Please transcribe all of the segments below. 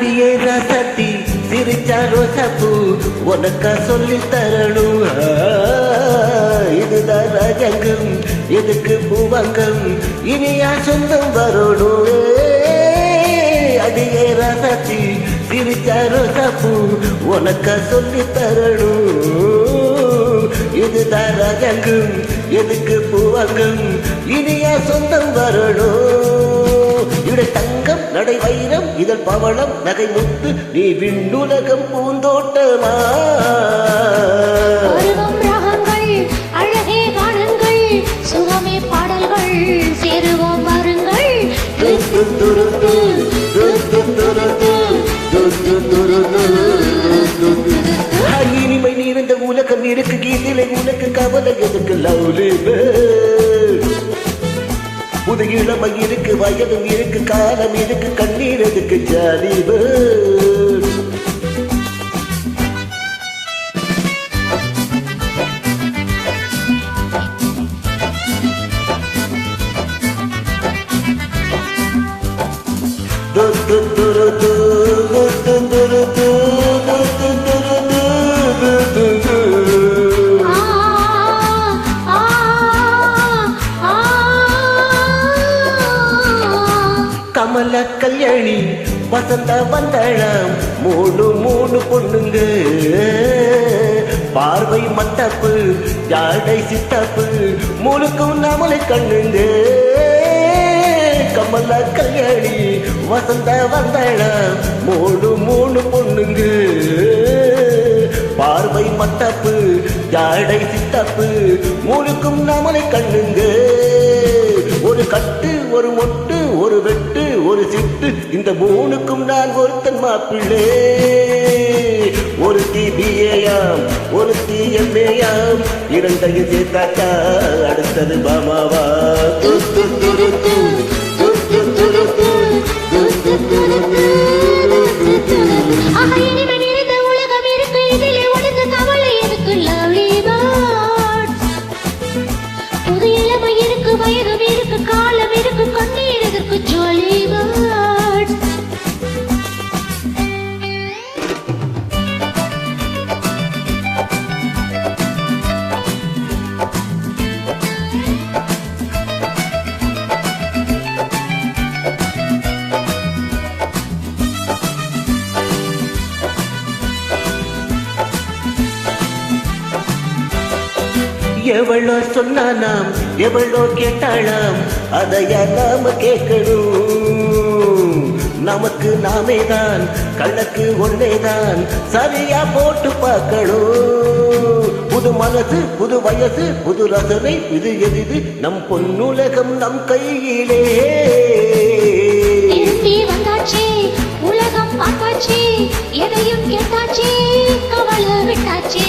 அடியே ரசத்தி சிரிச்சா ரோசப்பூ உனக்கா சொல்லி தரணும். இதுதான் ரஜங்கம் எதுக்கு பூவங்கம்? இனியா சொந்தம் வரணும். ஏ, ரசத்தி சிரிச்சா ரோசப்பூ உனக்கா சொல்லி தரணும். இதுதான் ரஜங்கம் எதுக்கு பூவங்கம்? இனியா சொந்தம் வரணும். இவட தங்கம் நடை வைரம் இதழ் பவளம் நகை முத்து நீ விண்ணுலகம் பூந்தோட்டமா? இனிமை நிறைந்த உலகம் இருக்கு கீதிலை உனக்கு கவலை எதுக்கு லவ்லி புது இளமை இருக்கு வயதும் இருக்கு காலம் இருக்கு கண்ணீர் எதுக்கு jolly do do do do do do வசந்த வந்தளம் மூணு மூணு பொண்ணுங்க. பார்வை மட்டப்பு ஜாடை சித்தப்பு. முழுக்கும் நம்மளை கண்ணுங்க. கமல கல்யாணி வசந்த வந்தளம் மூணு மூணு பொண்ணுங்க. பார்வை மட்டப்பு ஜாடை சித்தப்பு. முழுக்கும் நம்மளை கண்ணுங்க. ஒரு கட்டு ஒரு மொட்டு இந்த மூணுக்கும் நான் ஒருத்தன் மாப்பிள்ளே. ஒரு தீ பிஏயாம் ஒரு தீ எம்ஏயாம் இரண்டையும் சேர்த்தாக்கா அடுத்தது பாமாவா எவளோ சொன்னானாம் எவ்வளோ கேட்டாளாம் அதையா நாம கேட்கணும். நமக்கு நாமே தான் கணக்கு ஒன்னேதான் சரியா போட்டு பார்க்கணும். புது மனசு புது வயசு புது ரசனை இது எதிது நம் பொன்னுலகம் நம் கையிலே. வந்தாச்சே உலகம் பார்த்தாச்சே எதையும் கேட்டாச்சே கவலை விட்டாச்சே.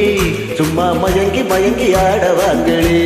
சும்மா மயங்கி மயங்கி ஆடவாங்களே